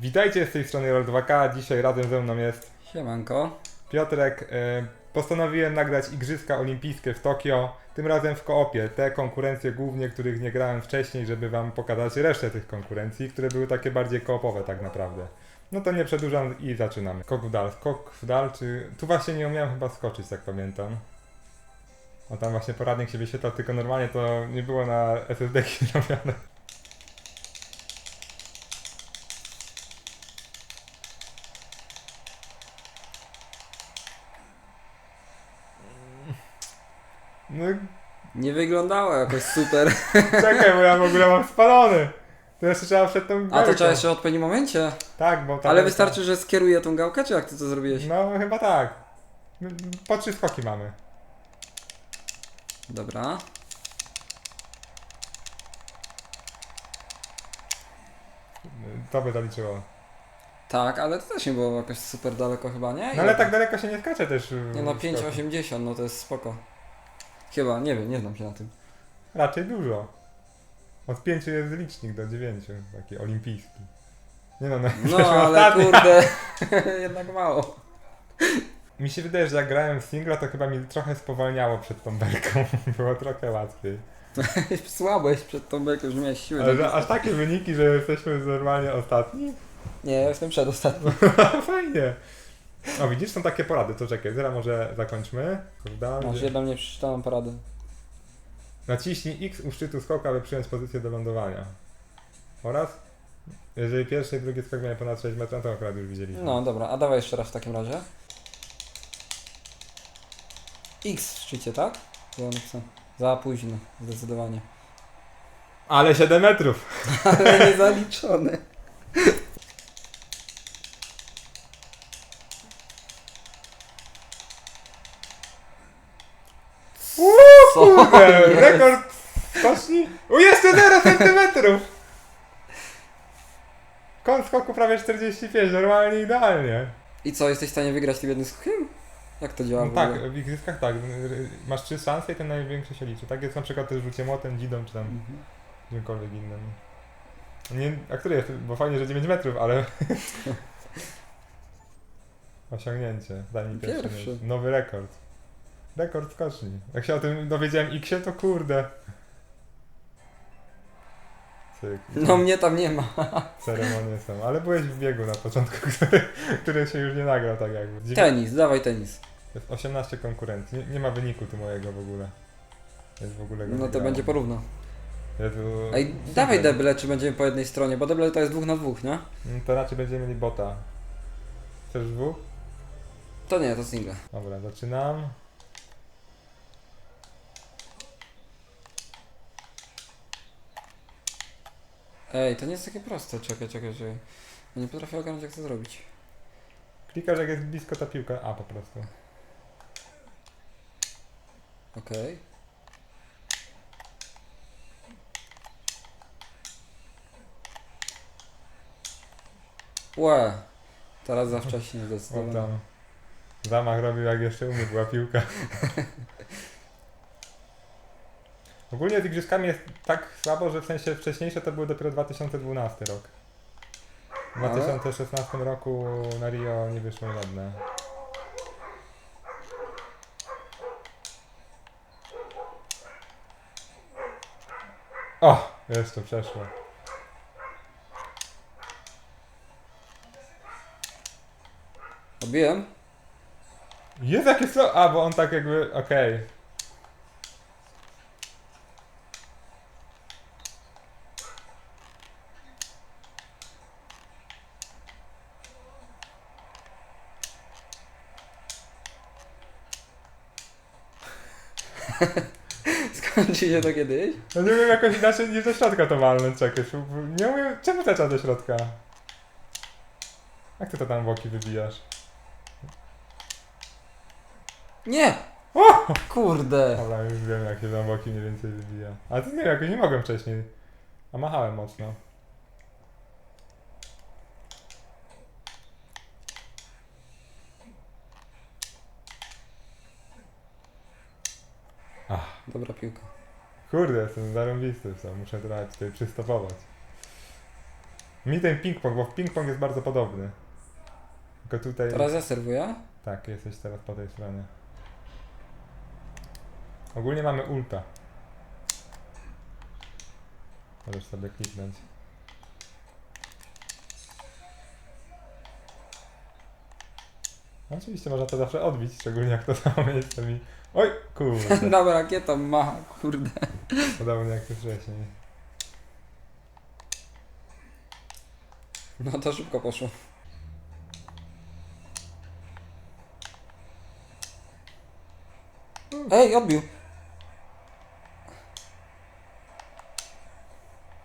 Witajcie z tej strony Roll2K, dzisiaj razem ze mną jest Siemanko. Piotrek. E, postanowiłem nagrać Igrzyska Olimpijskie w Tokio, tym razem w koopie. Te konkurencje głównie, których nie grałem wcześniej, żeby wam pokazać resztę tych konkurencji, które były takie bardziej koopowe tak naprawdę. No to nie przedłużam i zaczynamy. Skok w dal, skok w dal, czy... Tu właśnie nie umiałem chyba skoczyć, jak pamiętam. O tam właśnie poradnik się wyświetlał, tylko normalnie to nie było na SSD robione. No Nie wyglądało jakoś super. Czekaj, bo ja w ogóle mam spalony. To jeszcze trzeba przed tą A to gałką. trzeba jeszcze w odpowiednim momencie. Tak, bo tam... Ale wystarczy, że skieruję tą gałkę, czy jak ty to zrobiłeś? No chyba tak. Po trzy skoki mamy. Dobra. To by zaliczyło. Tak, ale to też nie było jakoś super daleko chyba, nie? No ale tak daleko się nie skacze też. Nie no, w skoku. 5,80, no to jest spoko. Chyba, nie wiem, nie znam się na tym. Raczej dużo. Od 5 jest licznik do 9, taki olimpijski. Nie no, no, No, ale ostatni. kurde, jednak mało. Mi się wydaje, że jak grałem w singla, to chyba mi trochę spowalniało przed tą belką. Było trochę łatwiej. Słabo jest przed tą beką, już miałeś siły. Ale że aż takie wyniki, że jesteśmy normalnie ostatni? Nie, ja jestem przedostatni. Fajnie. O widzisz, są takie porady, to czekaj, zaraz może zakończmy. Kurde, Masz gdzie- jedną nie przeczytałem porady. Naciśnij X u szczytu skoku, aby przyjąć pozycję do lądowania. Oraz, jeżeli pierwszy i drugi skok miał ponad 6 metrów, to akurat już widzieliśmy. No dobra, a dawaj jeszcze raz w takim razie. X w szczycie, tak? Za późno, zdecydowanie. Ale 7 metrów! Ale nie zaliczone. Co Kurde, jest? rekord skoczni? O, jeszcze 0 centymetrów! Kąt skoku prawie 45, normalnie idealnie. I co, jesteś w stanie wygrać tym jednym skokiem? Jak to działa No w tak, ogóle? w igrzyskach tak, masz trzy szanse i ten największy się liczy. Tak jest na przykład też rzucie młotem, dzidą czy tam Mhm. czymkolwiek innym. Nie, a który jest? Bo fajnie, że 9 metrów, ale... Osiągnięcie. Daj mi pierwszy. Pierwszy. Nowy rekord. Rekord skoczni. Jak się o tym dowiedziałem X, to kurde. Cyk. No mnie tam nie ma. Ceremonie są. Ale byłeś w biegu na początku, który, który się już nie nagrał tak jakby. Dziewię- Tenis, dawaj tenis. Jest 18 konkurencji. Nie, nie ma wyniku tu mojego w ogóle. Jest w ogóle go No to wygrałem. będzie porówno. Jezu, Ej, super. dawaj deble, czy będziemy po jednej stronie, bo deble to jest dwóch na dwóch, nie? No to raczej będziemy mieli bota. Chcesz dwóch? To nie, to single. Dobra, zaczynam. Ej, to nie jest takie proste, czekaj, czekaj, czekaj. Ja nie potrafię ogarnąć jak to zrobić. Klikasz jak jest blisko ta piłka. A po prostu. Okej. Łe. Teraz za wcześnie zdecydowanie. Zamach robił jak jeszcze u mnie była piłka. Ogólnie z igrzyskami jest tak słabo, że w sensie wcześniejsze to były dopiero 2012 rok. W Ale? 2016 roku na Rio nie wyszło żadne. O! Jeszcze przeszło. Obiłem? Jest jakie slow... A, bo on tak jakby... Okej. Skończy się to kiedyś? No nie wiem jakoś inaczej niż do środka to walnąć, spróbuj- Nie umiem... Czemu to trzeba do środka? Jak ty to tam boki wybijasz? Nie! O! Kurde! Dobra, już wiem jak się tam boki mniej więcej wybija. Ale to nie wiem, jakoś nie mogłem wcześniej. A machałem mocno. Dobra piłka. Kurde, jestem zarąbisty w tym. Muszę trochę tutaj przystopować. Mi ten ping-pong, bo ping-pong jest bardzo podobny. Tylko tutaj... Teraz ja serwuję. Tak, jesteś teraz po tej stronie. Ogólnie mamy ulta. Możesz sobie kliknąć. Oczywiście można to zawsze odbić, szczególnie jak to samo miejsce mi... Oj, kurde. Dobra, rakieta ma, kurde. Podobnie jak wcześniej. No to szybko poszło. Ej, odbił.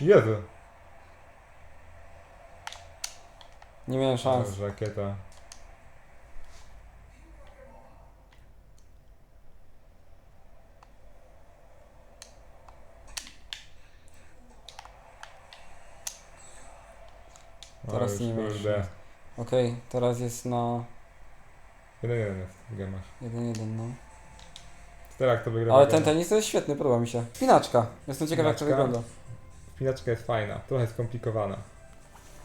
Jezu! Nie miałem szans. Dobrze, Rakieta. Teraz nie masz. Okej, teraz jest na Jeden jeden jest, gdzie masz. 1-1, no. Teraz to wygra. Ale ten tenis to jest świetny, podoba mi się. Spinaczka. Jestem ciekaw jak to wygląda. Spinaczka jest fajna, trochę skomplikowana.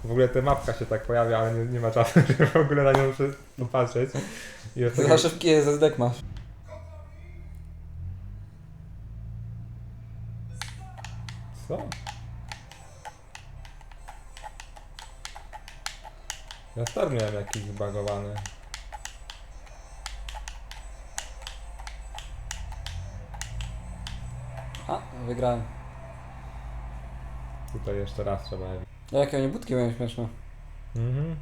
W ogóle ta mapka się tak pojawia, ale nie, nie ma czasu, żeby w ogóle na nią popatrzeć. I jest Za szybki SSD masz. Co? Ja start miałem jakiś zbagowany. A, wygrałem. Tutaj jeszcze raz trzeba. No jakie oni budki mają śmieszne. Mhm.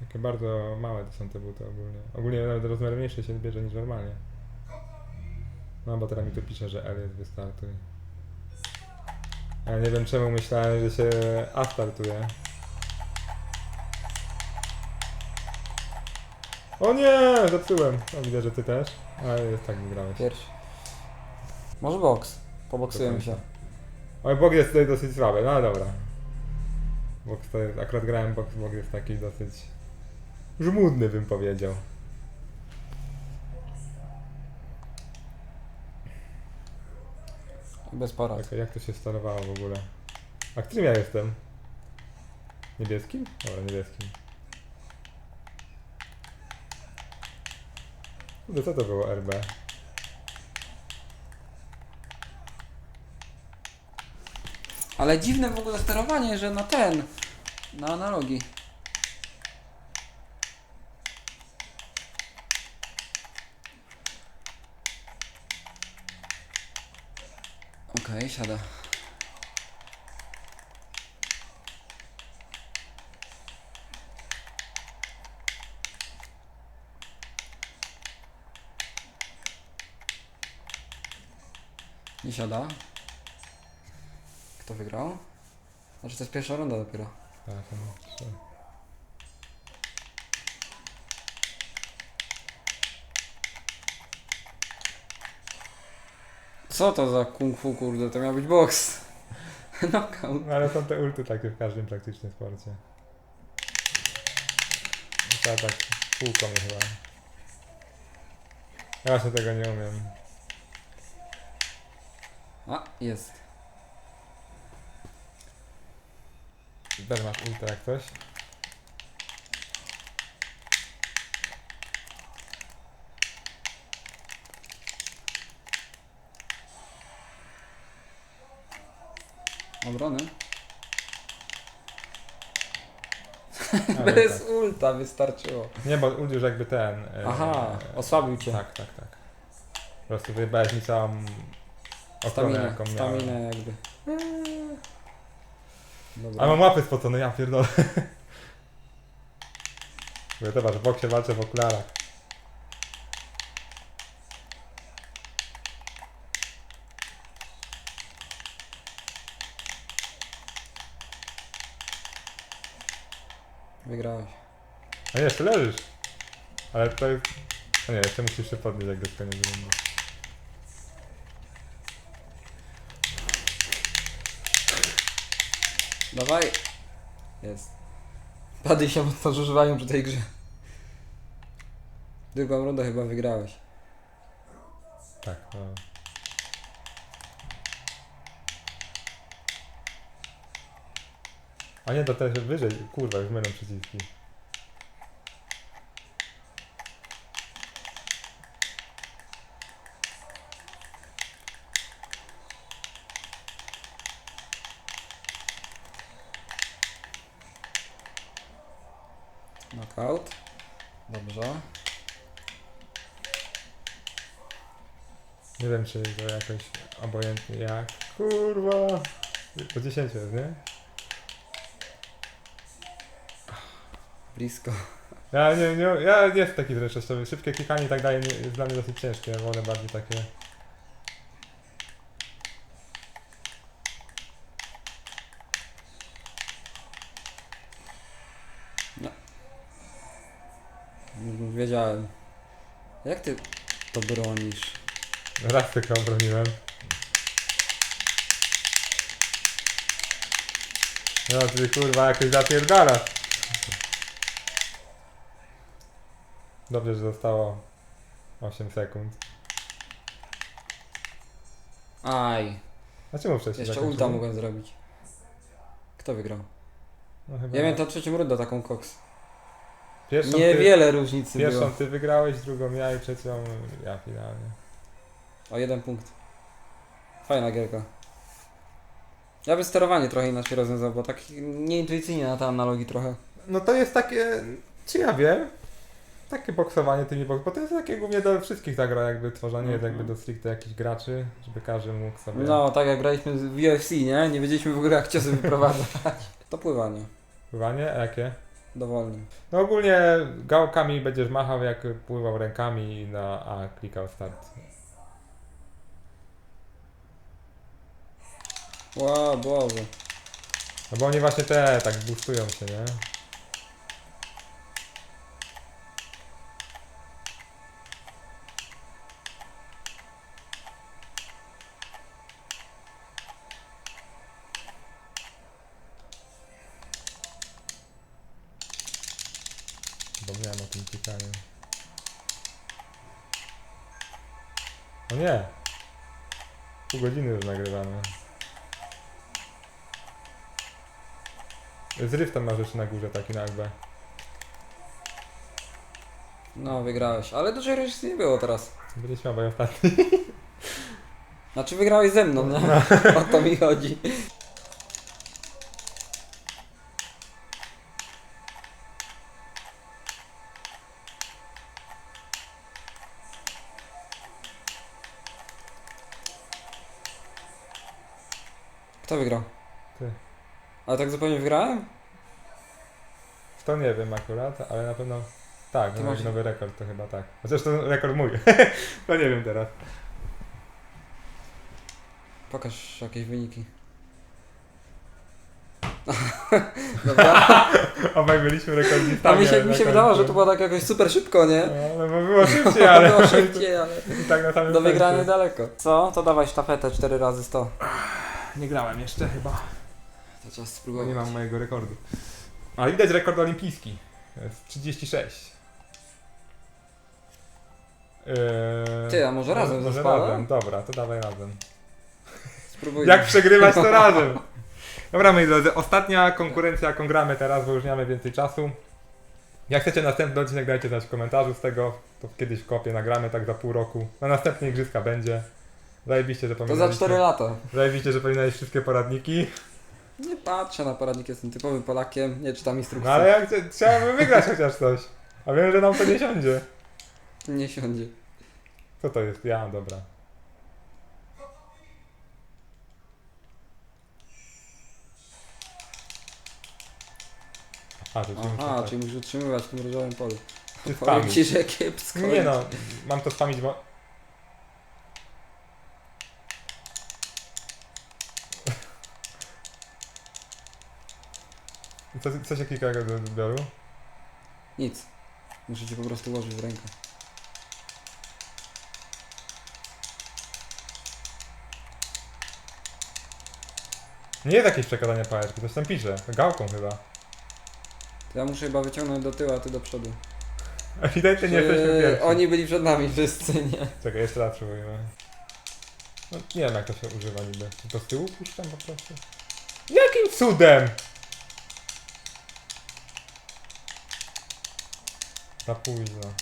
Takie bardzo małe to są te buty ogólnie. Ogólnie nawet rozmiar mniejszy się bierze niż normalnie. No bo teraz mi tu pisze, że L jest wystartuj. Ja nie wiem czemu myślałem, że się A startuje. O nie! Zepsułem. No widzę, że ty też. Ale jest tak wygrałeś. Pierś. Może boks. Poboksujemy się. Oj, bok jest tutaj dosyć słaby, no ale dobra. Box to jest, akurat grałem box, bok jest taki dosyć żmudny bym powiedział. Bez porad. Jak, jak to się sterowało w ogóle? A którym ja jestem? Niebieskim? Dobra, niebieskim. Kurde, co to było RB? Ale dziwne w ogóle sterowanie, że na ten. Na analogi. Okej, siada. Nie siada. Kto wygrał? Znaczy to jest pierwsza runda dopiero. Tak, no. Co to za kung fu kurde? To miał być boks. Knockout. No ale są te ulty takie w każdym praktycznie sporcie. Trzeba tak półką chyba. Ja właśnie tego nie umiem. A, jest. Też masz ulta jak coś? Obrony. Ale Bez tak. ulta wystarczyło. Nie, bo ult już jakby ten... e, Aha, osłabił cię. Tak, tak, tak. Po prostu wyjebałeś mi całą Staminę, jaką miałem. staminę jakby. Dobra. A mam łapy spocone, ja pierdolę. Mówię, zobacz, w boksie walczę w okularach. Wygrałeś. A nie, jeszcze leżysz. Ale to jest... A nie, jeszcze musisz się podnieść, jak do koniec rundy. Dawaj. Jest. Pady się mocno przy tej grze. Drugą rundę chyba wygrałeś. Tak, no. A A nie, to też wyżej. Kurwa, już mylą przyciski. Czy to jakoś obojętnie jak. Kurwa. Po 10 jest, nie? Blisko. Ja nie, nie, ja nie jestem taki zręcznościowy. Szybkie klikanie i tak dalej nie- jest dla mnie dosyć ciężkie. Ja wolę bardziej takie... Już Wiedziałem. Jak ty to bronisz? Raz tylko obroniłem. No ty kurwa jakoś zapierdala. Dobrze, że zostało 8 sekund. Aj. A czemu wcześniej Jeszcze zakończyłem? ulta mogłem zrobić. Kto wygrał? No, chyba Ja miałem tą trzecią rundę taką koks. pierwszą, ty, Niewiele różnicy pierwszą było. ty wygrałeś, drugą ja i trzecią ja finalnie. O jeden punkt. Fajna gierka. Ja bym sterowanie trochę inaczej rozwiązał, bo tak nieintuicyjnie na te analogii trochę. No to jest takie, czy ja wiem, takie boksowanie tymi boks, bo to jest takie głównie do wszystkich ta gra jakby tworzenie jest Mhm. jakby do stricte jakichś graczy, żeby każdy mógł sobie... No, tak jak graliśmy w UFC, nie? Nie wiedzieliśmy w ogóle jak ciosy wyprowadzać. To pływanie. Pływanie? A jakie? Dowolnie. No ogólnie gałkami będziesz machał jak pływał rękami na A klikał start. Ła, Boże. No bo oni właśnie te tak boostują się, nie? Zapomniałem o tym klikaniu. O nie! Pół godziny już nagrywamy. Z Riftem masz jeszcze na górze taki na. No, wygrałeś. Ale dużo różnicy nie było teraz. Będziesz miał ostatni. Znaczy wygrałeś ze mną, nie? O to mi chodzi. Kto wygrał? Ty. Ale tak zupełnie wygrałem? W to nie wiem akurat, ale na pewno tak, Ty no, masz- nowy rekord to chyba tak. Chociaż to rekord mój. to nie wiem teraz. Pokaż jakieś wyniki. Dobra. Obaj byliśmy A rekordzistami. mi się, ale mi na się wydawało, że końcu- to było tak jakoś super szybko, nie? No, no bo było szybciej, ale Było szybciej, ale i tak na samym do wygrania daleko. Co? To dawaj sztafetę 4 razy 100. Nie grałem jeszcze chyba. To Bo spróbować. nie mam mojego rekordu. A widać rekord olimpijski. Jest 36. Eee, Ty, a może razem Może razem, dobra, to dawaj razem. Jak przegrywać to razem. Dobra moi drodzy, ostatnia konkurencja jaką gramy teraz, mamy więcej czasu. Jak chcecie następny odcinek dajcie znać w komentarzu z tego, to kiedyś w kopie nagramy tak za pół roku. Na następne igrzyska będzie. Zajebiście, że To za pominęliście. 4 lata. Zajebiście, że pominęliście wszystkie poradniki. Nie patrzę na poradnik, jestem typowym Polakiem, nie czytam instrukcji. No ale jak chce- trzeba by wygrać chociaż coś. A wiem, że nam to nie siądzie. Nie siądzie. Co to jest? Ja, dobra. A, to Aha, czyli musisz utrzymywać w tym różowym polu. Powiem ci, że kiepsko. Nie no, mam to spamić, bo... Co, co się klika do odbioru? Nic. Muszę ci po prostu ułożyć w rękę. Nie jest jakieś przekazanie pałeczki, coś tam pisze. Gałką chyba. To ja muszę chyba wyciągnąć do tyłu, a ty do przodu. Ewidentnie nie jesteśmy Czy pierwsi. Oni byli przed nami wszyscy, nie? Czekaj, jeszcze raz spróbujmy. No, nie wiem jak to się używa niby. Czy to z tyłu puszczam po prostu? Jakim cudem? Za późno.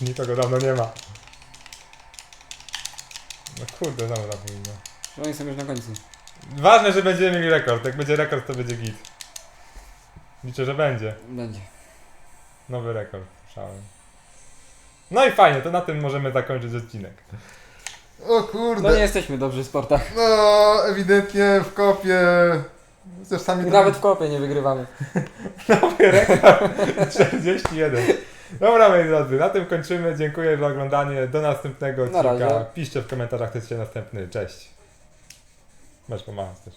Nikogo dawno nie ma. No kurde, znowu za późno. Oni są już na końcu. Ważne, że będziemy mieli rekord. Jak będzie rekord, to będzie git. Liczę, że będzie. Będzie. Nowy rekord. Słyszałem. No i fajnie, to na tym możemy zakończyć odcinek. O kurde. No nie jesteśmy dobrzy w sportach. No, ewidentnie w kopie. Chociaż sami I nawet w kopie nie wygrywamy. nowy rekord 41. Dobra, moi drodzy, na tym kończymy. Dziękuję za oglądanie. Do następnego Na odcinka. razie. Piszcie w komentarzach, chcecie następny. Cześć. Masz pomagać też.